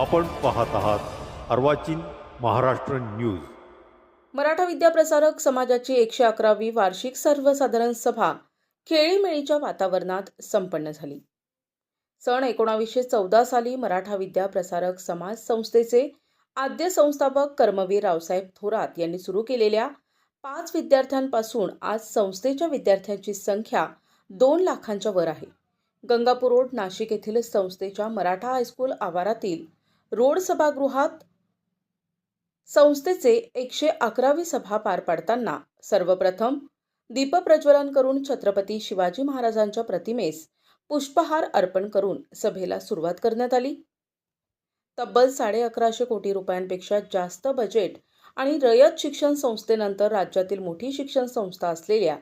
आपण पाहत आहात अर्वाचीन महाराष्ट्र न्यूज. मराठा विद्याप्रसारक समाजाची एकशे अकरावी वार्षिक सर्वसाधारण सभा खेळीमेळीच्या वातावरणात संपन्न झाली. सन एकोणावीसशे चौदा साली मराठा विद्याप्रसारक समाज संस्थेचे आद्य संस्थापक कर्मवीर रावसाहेब थोरात यांनी सुरू केलेल्या पाच विद्यार्थ्यांपासून आज संस्थेच्या विद्यार्थ्यांची संख्या दोन लाखांच्या वर आहे. गंगापूर रोड नाशिक येथील संस्थेच्या मराठा हायस्कूल आवारातील रोड सभागृहात संस्थेचे एकशे अकरावी सभा पार पाडताना सर्वप्रथम दीपप्रज्वलन करून छत्रपती शिवाजी महाराजांच्या प्रतिमेस पुष्पहार अर्पण करून सभेला सुरुवात करण्यात आली. तब्बल साडे अकराशे कोटी रुपयांपेक्षा जास्त बजेट आणि रयत शिक्षण संस्थेनंतर राज्यातील मोठी शिक्षण संस्था असलेल्या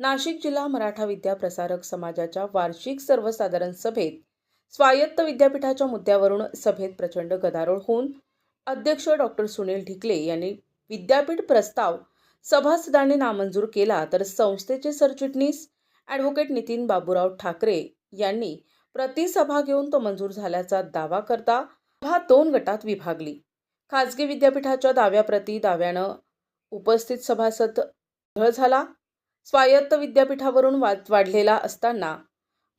नाशिक जिल्हा मराठा विद्या प्रसारक समाजाच्या वार्षिक सर्वसाधारण सभेत स्वायत्त विद्यापीठाच्या मुद्द्यावरून सभेत प्रचंड गदारोळ होऊन अध्यक्ष डॉक्टर सुनील ढिकले यांनी विद्यापीठ प्रस्ताव सभासदांनी नामंजूर केला तर संस्थेचे सरचिटणीस ॲडव्होकेट नितीन बाबूराव ठाकरे यांनी प्रतिसभा घेऊन तो मंजूर झाल्याचा दावा करता सभा दोन गटात विभागली. खाजगी विद्यापीठाच्या दाव्याप्रती दाव्यानं उपस्थित सभासद झाला. स्वायत्त विद्यापीठावरून वाद वाढलेला असताना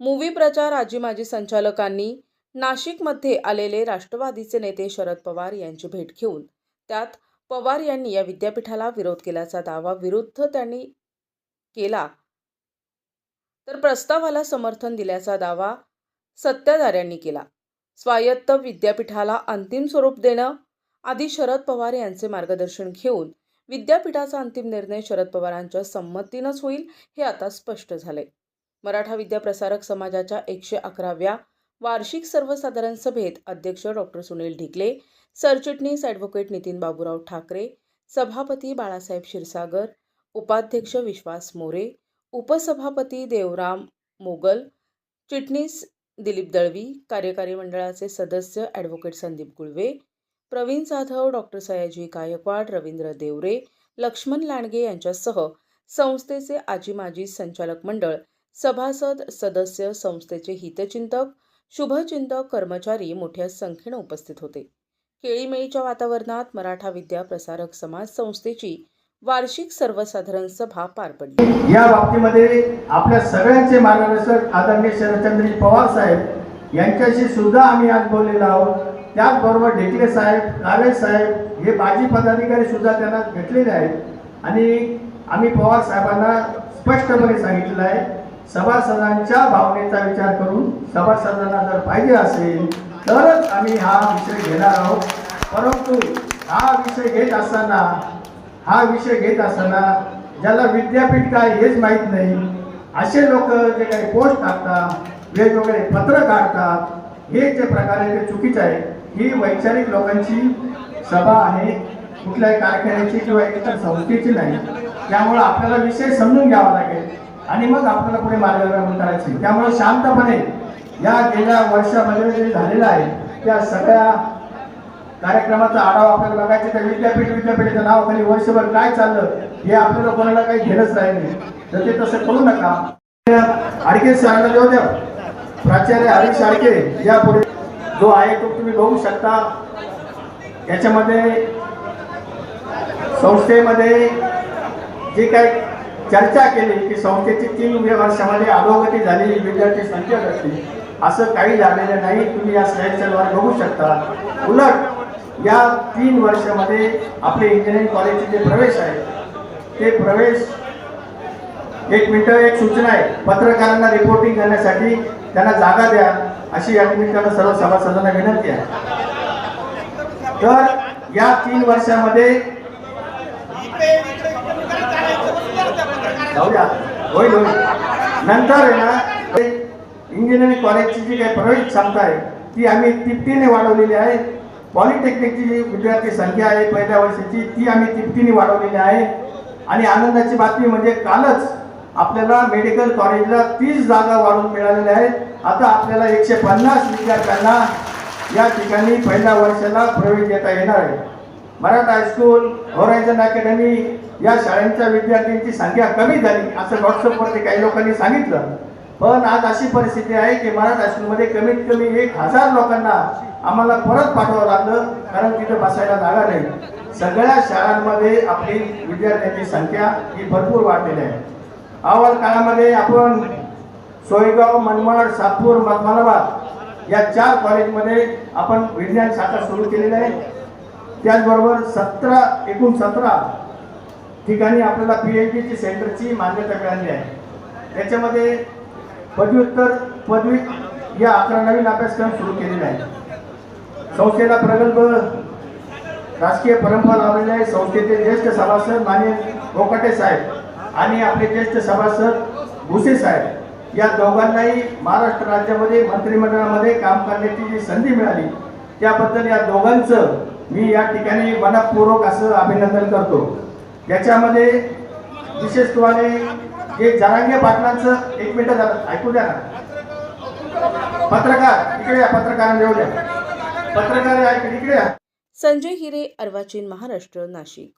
मूवी प्रचार आजी माजी संचालकांनी नाशिकमध्ये आलेले राष्ट्रवादीचे नेते शरद पवार यांची भेट घेऊन त्यात पवार यांनी या विद्यापीठाला विरोध केल्याचा दावा विरुद्ध त्यांनी केला. तर प्रस्तावाला समर्थन दिल्याचा दावा सत्ताधाऱ्यांनी केला. स्वायत्त विद्यापीठाला अंतिम स्वरूप देणं आधी शरद पवार यांचे मार्गदर्शन घेऊन विद्यापीठाचा अंतिम निर्णय शरद पवारांच्या संमतीनंच होईल हे आता स्पष्ट झाले मराठा विद्याप्रसारक समाजाच्या एकशे अकराव्या वार्षिक सर्वसाधारण सभेत अध्यक्ष डॉक्टर सुनील ढिकले सरचिटणीस ॲडव्होकेट नितीन बाबूराव ठाकरे सभापती बाळासाहेब क्षीरसागर उपाध्यक्ष विश्वास मोरे उपसभापती देवराम मोगल चिटणीस दिलीप दळवी कार्यकारी मंडळाचे सदस्य ॲडव्होकेट संदीप गुळवे प्रवीण जाधव डॉक्टर सयाजी गायकवाड रवींद्र देवरे लक्ष्मण लांडगे यांच्यासह संस्थेचे आजी माजी संचालक मंडळ सभासद सदस्य संस्थेचे हितचिंतक शुभचिंतक कर्मचारी मोठ्या संख्येनं उपस्थित होते. केळीमेळीच्या वातावरणात मराठा विद्या प्रसारक समाज संस्थेची वार्षिक सर्वसाधारण सभा पार पडली. या बाबतीमध्ये आपल्या सगळ्यांचे मार्गदर्शक आदरणीय शरदचंद्रजी पवार साहेब यांच्याशी सुद्धा आम्ही आज बोललेलो आहोत. त्याचबरोबर ढेकले साहेब काळे साहेब हे माजी पदाधिकारी सुद्धा त्यांना भेटलेले आहेत. आणि आम्ही पवार साहेबांना स्पष्टपणे सांगितलेलं आहे सभासदांच्या भावनेचा विचार करून सभासदांना जर पाहिजे असेल तरच आम्ही हा विषय घेणार आहोत. परंतु हा विषय घेत असताना हा विषय घेत असताना ज्याला विद्यापीठ काय हेच माहीत नाही असे लोक जे काही पोस्ट टाकतात वेगवेगळे पत्र काढतात हे जे प्रकारे ते चुकीचं आहे ही वैचारिक लोकांची सभा आहे. कुठल्याही कारखान्याची किंवा इतर संस्थेची नाही. त्यामुळं आपल्याला विषय समजून घ्यावा लागेल. आणि मग आपल्याला पुढे मार्गक्रमण करायचे त्यामुळे शांतपणे या गेल्या वर्षामध्ये जे झालेलं आहे त्या सगळ्या कार्यक्रमाचा आढावा आपल्याला बघायचा त्या विद्यापीठ विद्यापीठाच्या नावाखाली वर्षभर काय चाललं हे आपल्याला कोणाला काही घेणंच राहिले तर ते तसं करू नका. आडके सांगले होत्या प्राचार्य हरीश आडके यापुढे जो आहे तो तुम्ही बघू शकता. याच्यामध्ये संस्थेमध्ये जे काही चर्चा केली की संस्थेची तीन वर्षामध्ये अधोगती झालेली विद्यार्थी संख्या असते असं काही झालेलं नाही. तुम्ही या स्लाईडच्याद्वारे बघू शकता. उलट या तीन वर्षामध्ये आपले इंजिनिअरिंग कॉलेजचे जे प्रवेश आहे ते प्रवेश एक मिनिटं एक सूचना आहे. पत्रकारांना रिपोर्टिंग करण्यासाठी त्यांना जागा द्या. अशी या निमित्तानं सर्व सभासदांना विनंती आहे. तर या तीन वर्षामध्ये जाऊ द्या होईल होईल नंतर आहे ना इंजिनिअरिंग कॉलेजची जी काही प्रवेश क्षमता आहे ती आम्ही तिपटीने वाढवलेली आहे. पॉलिटेक्निकची जी विद्यार्थी संख्या आहे पहिल्या वर्षाची ती आम्ही तिपटीने वाढवलेली आहे. आणि आनंदाची बातमी म्हणजे कालच आपल्याला मेडिकल कॉलेजला तीस जागा वाढवून मिळालेल्या आहेत. आता आपल्याला एकशे पन्नास विद्यार्थ्यांना या ठिकाणी पहिल्या वर्षाला प्रवेश देता येणार आहे. मराठा हायस्कूल होरायझन अकॅडमी या शाळांच्या विद्यार्थ्यांची संख्या कमी झाली असं व्हॉट्सअपवरती काही लोकांनी सांगितलं. पण आज अशी परिस्थिती आहे की मराठा हायस्कूलमध्ये कमीत कमी एक हजार लोकांना आम्हाला परत पाठवावं लागलं कारण तिथं बसायला जागा नाही. सगळ्या शाळांमध्ये आपली विद्यार्थ्यांची संख्या ही भरपूर वाढलेली आहे. अहवाल काळामध्ये आपण सोयगाव मनमाड सातपूर मधमानाबाद या चार कॉलेजमध्ये आपण विज्ञान शाखा सुरू केलेली आहे. त्याचबरोबर सतरा एकूण सतरा ठिकाणी आपल्याला पी एच डीची सेंटरची मान्यता मिळाली आहे. त्याच्यामध्ये पदव्युत्तर पदवी या अकरा नवीन अभ्यासक्रम सुरू केलेले आहे संस्थेला प्रगल्भ राजकीय परंपरा लावलेली आहे. संस्थेचे ज्येष्ठ सभासद माने कोकाटे साहेब आणि आपले ज्येष्ठ सभासद भुसे साहेब या दोघांनाही महाराष्ट्र राज्यामध्ये मंत्रिमंडळामध्ये काम करण्याची जी संधी मिळाली त्याबद्दल या दोघांचं मी या ठिकाणी मनपूर्वक असं अभिनंदन करतो. याच्यामध्ये विशेषत्वाने जे जरांगे पाटलांचं एक मिनिट ऐकू द्या ना. पत्रकार इकडे या पत्रकारांना येऊ द्या. पत्रकार इकडे या. संजय हिरे अर्वाचीन महाराष्ट्र नाशिक.